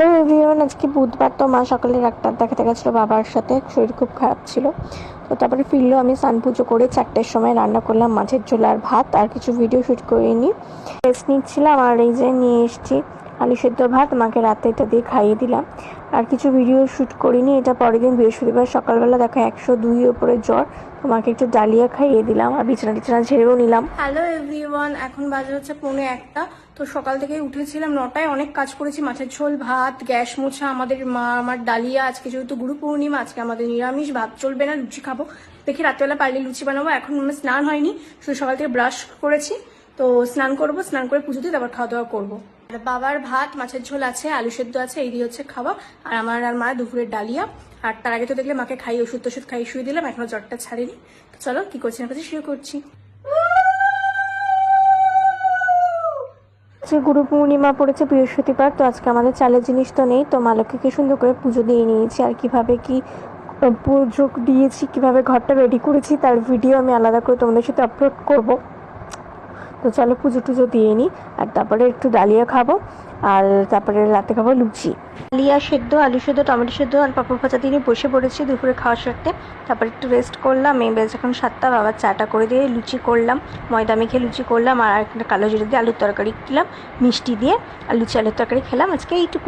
Hello everyone, আজকে বুধবার তো মা সকালে ডাক্তার দেখাতে গেছিল বাবার সাথে, শরীর খুব খারাপ ছিল। তো তারপরে ফিরলো, আমি স্নান পুজো করে চারটের সময় রান্না করলাম মাছের ঝোল আর ভাত, আর কিছু ভিডিও শ্যুট করে নিই রেস্ট নিচ্ছিলাম আর এই যে নিয়ে এসেছি। আলু সেদ্ধ ভাত মাকে রাতে এটা দিয়ে খাইয়ে দিলাম। আর কিছু ভিডিও শ্যুট করিনি, এটা পরের দিন বৃহস্পতিবার সকালবেলা দেখো একশো দুই ওপরে জ্বর তো মাকে একটু ডালিয়া খাইয়ে দিলাম আর বিছানা টিছানা ঝেড়েও নিলাম। হ্যালো এভরিওয়ান এখন বাজে হচ্ছে পৌনে একটা। তো সকাল থেকে উঠেছিলাম নটায়, অনেক কাজ করেছি, মাছের ঝোল, ভাত, গ্যাস মোছা, আমাদের মা, আমার ডালিয়া, আজকে যেহেতু গুরু পূর্ণিমা, আজকে আমাদের নিরামিষ, ভাত চলবে না, লুচি খাব। দেখি রাত্রেবেলা পারলে লুচি বানাবো, এখন স্নান হয়নি, শুধু সকাল থেকে ব্রাশ করেছি। তো স্নান করব, স্নান করে পুজো দিয়ে তারপর খাওয়া দাওয়া করব বাবার ভাত, মাছের ঝোল আছে, আলু সেদ্ধ আছে, এই দিয়ে হচ্ছে খাওয়া। আর আমার আর মা দুপুরের ডালিয়া। আর তার আগে তো দেখলে মাকে খাই, ওষুধ টষুধ খাই, শুয়ে দিলাম, এখনও জ্বরটা ছাড়েনি। তো চলো, কি করছি না করছি শুয়ে করছি। আজকে গুরু পূর্ণিমা পড়েছে বৃহস্পতিবার, তো আজকে আমাদের চালের জিনিস তো নেই, তো মা লক্ষ্মীকে সুন্দর করে পুজো দিয়ে নিয়েছি। আর কীভাবে কি পুজো দিয়েছি, কীভাবে ঘরটা রেডি করেছি, তার ভিডিও আমি আলাদা করে তোমাদের সাথে আপলোড করব। তো চলো পুজো টুজো দিয়ে নিই আর তারপরে একটু ডালিয়া খাব, আর তারপরে রাতে খাব লুচি। ডালিয়া সেদ্ধ, আলু সেদ্ধ, টমেটো সেদ্ধ আর পাপড় ভাজা দিয়ে বসে পড়েছি দুপুরে খাওয়ার সাথে। তারপরে একটু রেস্ট করলাম, এই বেশ এখন সাতটা বাবার চাটা করে দিয়ে লুচি করলাম। ময়দা মেখে লুচি করলাম, আর একটা কালো জিরে দিয়ে আলুর তরকারি খেলাম মিষ্টি দিয়ে আর লুচি আলুর তরকারি খেলাম। আজকে এইটুকু।